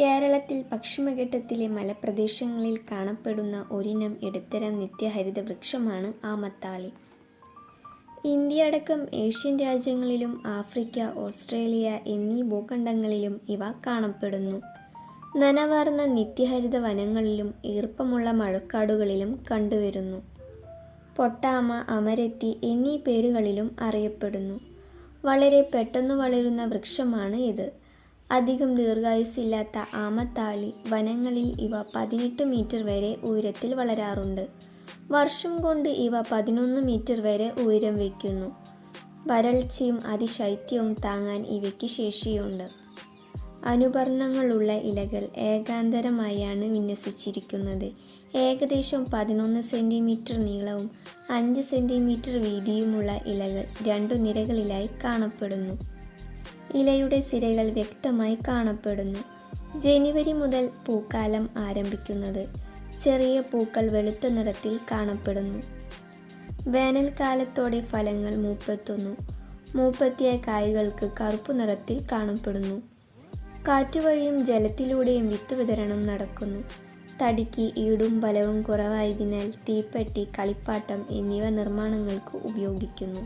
കേരളത്തിൽ പശ്ചിമഘട്ടത്തിലെ മലപ്രദേശങ്ങളിൽ കാണപ്പെടുന്ന ഒരിനം ഇടത്തരം നിത്യഹരിത വൃക്ഷമാണ് ആമത്താളി. ഇന്ത്യയടക്കം ഏഷ്യൻ രാജ്യങ്ങളിലും ആഫ്രിക്ക, ഓസ്ട്രേലിയ എന്നീ ഭൂഖണ്ഡങ്ങളിലും ഇവ കാണപ്പെടുന്നു. നനവാർന്ന നിത്യഹരിത വനങ്ങളിലും ഈർപ്പമുള്ള മഴക്കാടുകളിലും കണ്ടുവരുന്നു. പൊട്ടാമ, അമരത്തി എന്നീ പേരുകളിലും അറിയപ്പെടുന്നു. വളരെ പെട്ടെന്ന് വളരുന്ന വൃക്ഷമാണ് ഇത്. അധികം ദീർഘായുസ്സില്ലാത്ത ആമത്താളി വനങ്ങളിൽ ഇവ പതിനെട്ട് മീറ്റർ വരെ ഉയരത്തിൽ വളരാറുണ്ട്. വർഷം കൊണ്ട് ഇവ പതിനൊന്ന് മീറ്റർ വരെ ഉയരം വയ്ക്കുന്നു. വരൾച്ചയും അതിശൈത്യവും താങ്ങാൻ ഇവയ്ക്ക് ശേഷിയുണ്ട്. അനുപർണങ്ങളുള്ള ഇലകൾ ഏകാന്തരമായാണ് വിന്യസിച്ചിരിക്കുന്നത്. ഏകദേശം പതിനൊന്ന് സെന്റിമീറ്റർ നീളവും അഞ്ച് സെന്റിമീറ്റർ വീതിയുമുള്ള ഇലകൾ രണ്ടു നിരകളിലായി കാണപ്പെടുന്നു. ഇലയുടെ സിരകൾ വ്യക്തമായി കാണപ്പെടുന്നു. ജനുവരി മുതൽ പൂക്കാലം ആരംഭിക്കുന്നത്. ചെറിയ പൂക്കൾ വെളുത്ത നിറത്തിൽ കാണപ്പെടുന്നു. വേനൽക്കാലത്തോടെ ഫലങ്ങൾ മൂപ്പെത്തുന്നു. മൂപ്പത്തിയ കായകൾക്ക് കറുപ്പ് നിറത്തിൽ കാണപ്പെടുന്നു. കാറ്റുവഴിയും ജലത്തിലൂടെയും വിത്ത് വിതരണം നടക്കുന്നു. തടിക്ക് ഈടും ബലവും കുറവായതിനാൽ തീപ്പെട്ടി, കളിപ്പാട്ടം എന്നിവ നിർമ്മാണങ്ങൾക്ക് ഉപയോഗിക്കുന്നു.